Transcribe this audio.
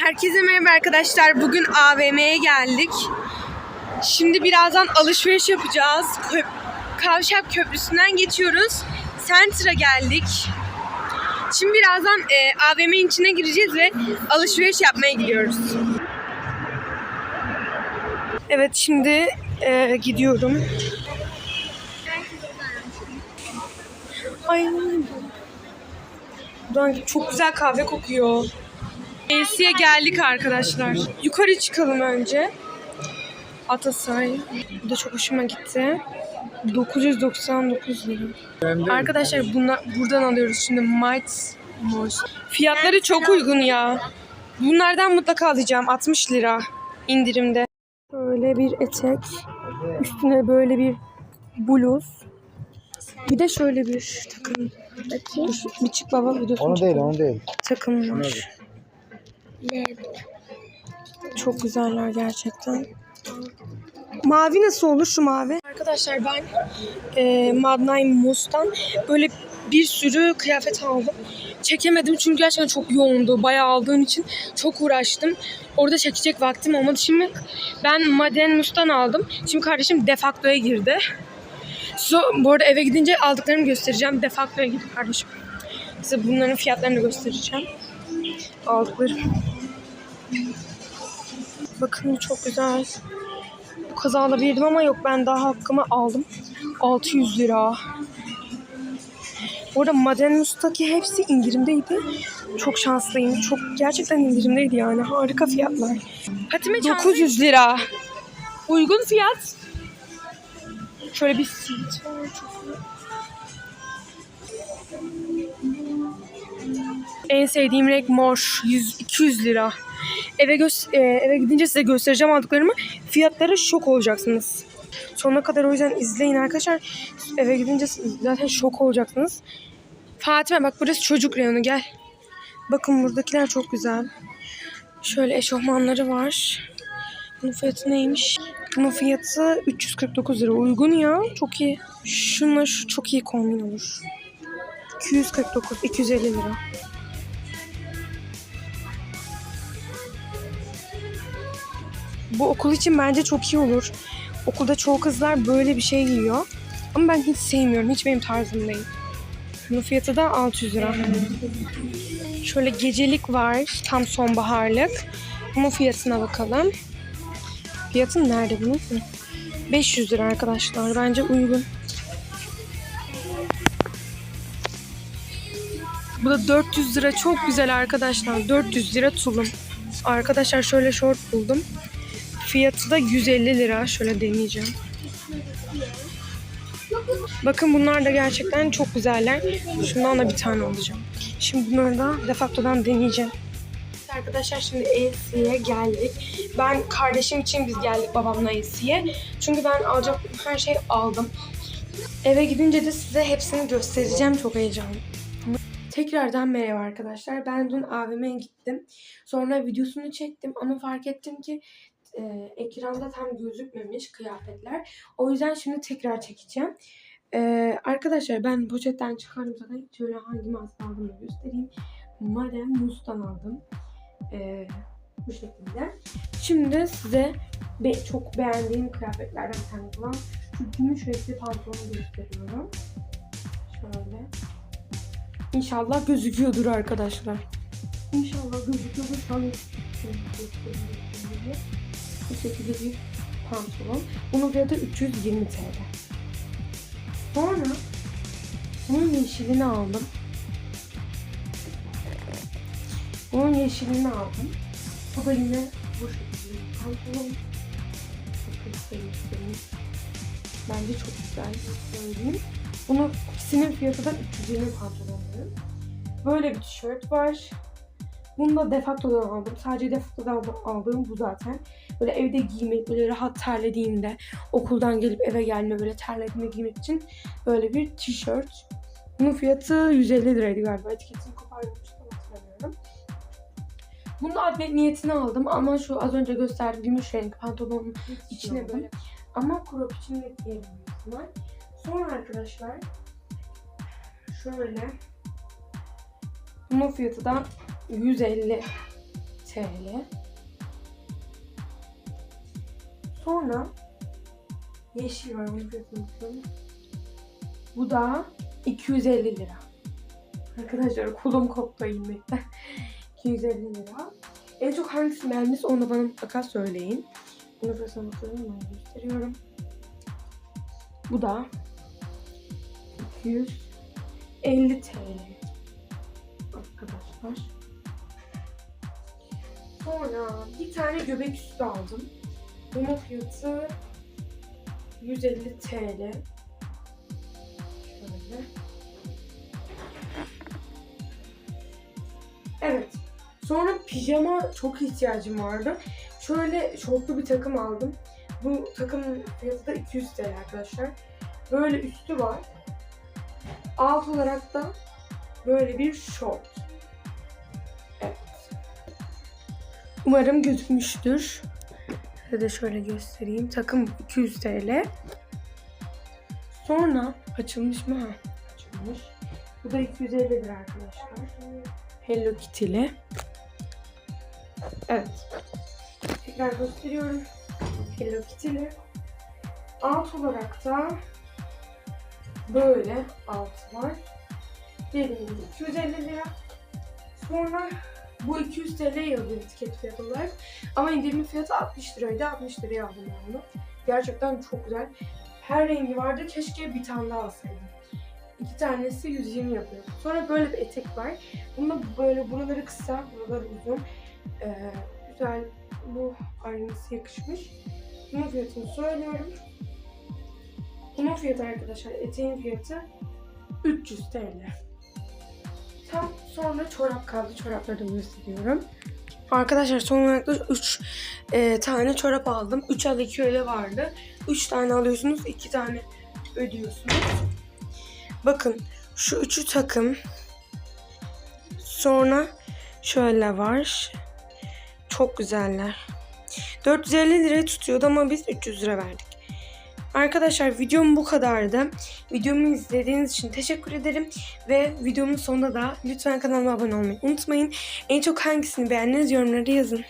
Herkese merhaba arkadaşlar. Bugün AVM'ye geldik. Şimdi birazdan alışveriş yapacağız. Köp Kavşak Köprüsü'nden geçiyoruz. Center'a geldik. Şimdi birazdan e, AVM'nin içine gireceğiz ve alışveriş yapmaya gidiyoruz. Evet şimdi e, gidiyorum. Ay Buradan çok güzel kahve kokuyor. AC'ye geldik arkadaşlar. Yukarı çıkalım önce. Atasay. Bu da çok hoşuma gitti. 999 lira. Arkadaşlar bunlar, buradan alıyoruz şimdi Might Mouse. Fiyatları çok uygun ya. Bunlardan mutlaka alacağım. 60 lira indirimde. Böyle bir etek. Üstüne böyle bir bluz. Bir de şöyle bir takım. Dur, Bir çık baba videosunu Onu çek. değil, onu değil. takım var. Çok güzeller gerçekten. Mavi nasıl olur şu mavi? Arkadaşlar ben e, Madnine Moose'dan böyle bir sürü kıyafet aldım. Çekemedim çünkü gerçekten çok yoğundu. Bayağı aldığım için çok uğraştım. Orada çekecek vaktim olmadı. Şimdi ben Madnine Moose'dan aldım. Şimdi kardeşim Defacto'ya girdi. So, bu arada eve gidince aldıklarımı göstereceğim. Defacto'ya girdi kardeşim. Size bunların fiyatlarını göstereceğim. Aldıklarım. Bakın çok güzel. Bu kaza alabilirdim ama yok ben daha hakkımı aldım. 600 lira. Bu arada Maden Mustaki hepsi indirimdeydi. Çok şanslıyım. Çok gerçekten indirimdeydi yani. Harika fiyatlar. Fatime 900 lira. Uygun fiyat. Şöyle bir simit var. Çok. En sevdiğim renk mor. 100, 200 lira. Eve göz, e, eve gidince size göstereceğim aldıklarımı. Fiyatlara şok olacaksınız. Sonuna kadar o yüzden izleyin arkadaşlar. Eve gidince zaten şok olacaksınız. Fatime bak burası çocuk reyonu gel. Bakın buradakiler çok güzel. Şöyle eşofmanları var. Bunun fiyatı neymiş? Bunun fiyatı 349 lira. Uygun ya. Çok iyi. Şunlar şu çok iyi kombin olur. 249, 250 lira. Bu okul için bence çok iyi olur. Okulda çoğu kızlar böyle bir şey giyiyor. Ama ben hiç sevmiyorum. Hiç benim tarzım değil. Bunun fiyatı da 600 lira. Şöyle gecelik var. Tam sonbaharlık. Bunun fiyatına bakalım. Fiyatı nerede bunun? 500 lira arkadaşlar. Bence uygun. Bu da 400 lira. Çok güzel arkadaşlar. 400 lira tulum. Arkadaşlar şöyle short buldum. Fiyatı da 150 lira. Şöyle deneyeceğim. Bakın bunlar da gerçekten çok güzeller. Şundan da bir tane alacağım. Şimdi bunları da defaktodan deneyeceğim. Arkadaşlar şimdi AC'ye geldik. Ben kardeşim için biz geldik babamla AC'ye. Çünkü ben alacak her şeyi aldım. Eve gidince de size hepsini göstereceğim. Çok heyecanlıyım. Tekrardan merhaba arkadaşlar. Ben dün AVM'ye gittim. Sonra videosunu çektim ama fark ettim ki e, ekranda tam gözükmemiş kıyafetler. O yüzden şimdi tekrar çekeceğim. E, arkadaşlar ben poşetten çıkardım zaten. Şöyle hangi mağazadan aldığımı göstereyim. Madem Mus'tan aldım. E, bu şekilde. Şimdi size be, çok beğendiğim kıyafetlerden bir tane olan şu gümüş renkli pantolonu gösteriyorum. Şöyle. İnşallah gözüküyordur arkadaşlar. İnşallah gözüküyordur. Tam bu şekilde bir pantolon. Bunun fiyatı 320 TL. Sonra bunun yeşilini aldım. Bunun yeşilini aldım. Bu da yine bu şekilde bir pantolon. Bakın. Bence çok güzel. Söyleyeyim. Bunun ikisinin fiyatı da 320 pantolonları. Böyle bir tişört var. Bunu da Defacto'dan aldım. Sadece Defacto'dan aldığım bu zaten. Böyle evde giymek, böyle rahat terlediğimde, okuldan gelip eve gelme böyle terlediğimde giymek için böyle bir tişört. Bunun fiyatı 150 liraydı galiba. Etiketini koparmıştım hatırlamıyorum. Bunu da adlet niyetine aldım ama şu az önce gösterdiğim gümüş renk pantolonun içine böyle. Ama crop için de giyebiliyorsunuz. Sonra arkadaşlar şöyle bunun fiyatı da 150 TL. Sonra yeşil var. Bunu fiyatını. Bu da 250 lira. Arkadaşlar kolum koptu inmekten. 250 lira. En çok hangisini beğendiniz onu bana mutlaka söyleyin. Bunu. Ben gösteriyorum. Bu da 250 TL. Arkadaşlar. Sonra bir tane göbek üstü aldım. Bunun fiyatı 150 TL. Şöyle. Evet. Sonra pijama çok ihtiyacım vardı. Şöyle şortlu bir takım aldım. Bu takımın fiyatı da 200 TL arkadaşlar. Böyle üstü var. Alt olarak da böyle bir şort. Umarım gözükmüştür. Size de şöyle göstereyim. Takım 200 TL. Sonra açılmış mı? Ha, açılmış. Bu da 250 lira arkadaşlar. Hello Kitty'li. Evet. Tekrar gösteriyorum. Hello Kitty'li. Alt olarak da böyle alt var. Dediğim gibi 250 lira. Sonra bu 200 TL yazıyor etiket fiyat olarak. Ama indirimli fiyatı 60 liraydı. 60 liraya aldım ben bunu. Gerçekten çok güzel. Her rengi vardı. Keşke bir tane daha alsaydım. İki tanesi 120 yapıyor. Sonra böyle bir etek var. Bunda böyle buraları kısa, buraları uzun. Ee, güzel. Bu aynısı yakışmış. Bunun fiyatını söylüyorum. Bunun fiyatı arkadaşlar, eteğin fiyatı 300 TL. Tam sonra çorap kaldı. Çorapları da gösteriyorum. Arkadaşlar son olarak da 3 tane çorap aldım. 3 al 2 öyle vardı. 3 tane alıyorsunuz, 2 tane ödüyorsunuz. Bakın şu üçü takım. Sonra şöyle var. Çok güzeller. 450 liraya tutuyordu ama biz 300 lira verdik. Arkadaşlar videom bu kadardı. Videomu izlediğiniz için teşekkür ederim. Ve videomun sonunda da lütfen kanalıma abone olmayı unutmayın. En çok hangisini beğendiniz yorumlara yazın.